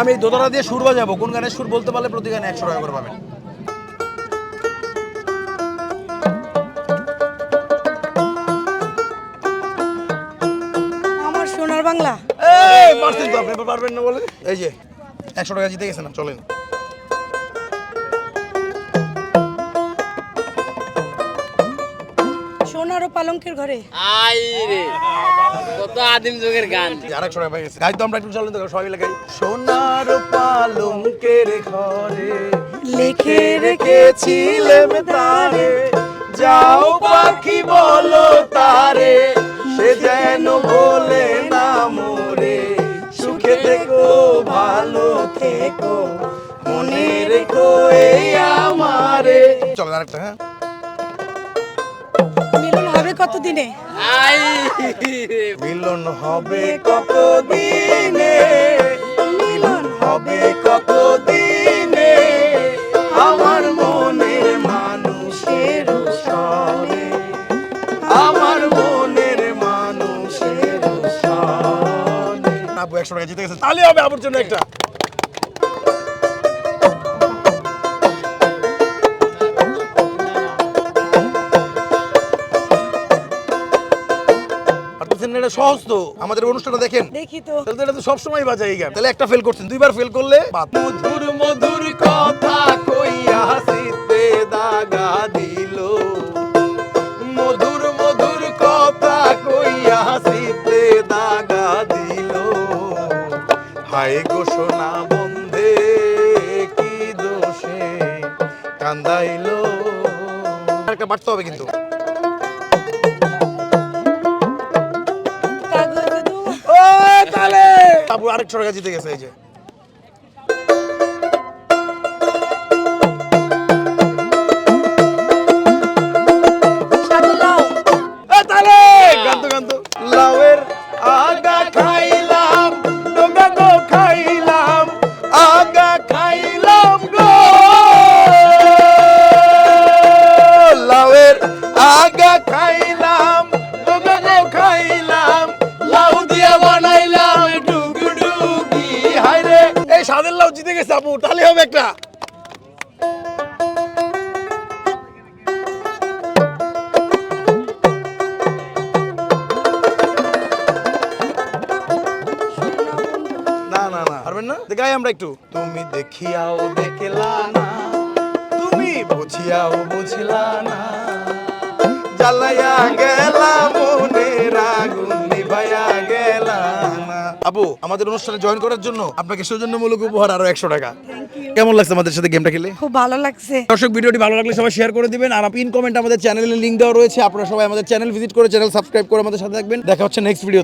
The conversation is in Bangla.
আমি এই দোতলা দিয়ে সুর বাজাবো। কোন গানের সুর বলতে পারলে প্রতি গানে একশো টাকা করে পাবেন। আমার সোনার বাংলা। এই পারছেন তো আপনি পারবেন না বলে? এই যে একশো টাকা জিতে গেছেন চলেন। সোনার ও পালঙ্কের ঘরে। আই রে কত আদিম যুগের গান। আর একশো টাকা পেয়ে গেছে। গাই তো আমরা একটু চলেন তো সবাই মিলে গাই ঘরে লেখে রেখেছিলেম তারে। যাও পাখি বলো তারে সে যেন বলে না মোরে। সুখে থেকো ভালো থেকো মনে রেখো এই আমারে। চলো আরেকটা হ্যাঁ। মিলন হবে কতদিনে? মিলন হবে কত আপু একশো টাকা জিতে গেছে। তাহলে হবে আবুর জন্য একটা। এটা সহজ তো। আমাদের অনুষ্ঠানটা দেখেন। দেখি তো। তাহলে তো এটা তো সবসময় বাজাই গান। তাহলে একটা ফেল করছেন। দুইবার ফেল করলে। মধুর মধুর কথা। হায় ঘোষণা বন্ধে কি দোষে কান্দাইলো? একটা বাড়তে হবে কিন্তু। কাগজে দু- ও তাহলে বাবু আরেকশো টাকা জিতে গেছে এই যে। সাদা লাউ এ তাহলে গান্ত গান্ত লাউয়ের আগা খাইলাম লাউ জিতে গেছে আপু তাহলে হবে একটা। না না না। পারবেন না? গাই আমরা একটু। তুমি দেখিয়াও দেখলা না তুমি বুঝিয়াও বুঝলা না জ্বালাইয়া গেলা আমাদের অনুষ্ঠানে জয়েন করার জন্য আপনাকে সৌজন্যমূলক উপহার আরও একশো টাকা। কেমন লাগছে আমাদের সাথে গেমটা খেলে? খুব ভালো লাগছে। দর্শক ভিডিওটি ভালো লাগলে সবাই শেয়ার করে দিবেন। আর পিন কমেন্ট আমাদের চ্যানেলের লিঙ্ক দেওয়া রয়েছে। আপনারা সবাই আমাদের চ্যানেল ভিজিট করে চ্যানেল সাবস্ক্রাইব করে আমাদের সাথে থাকবেন। দেখা হচ্ছে নেক্সট ভিডিওতে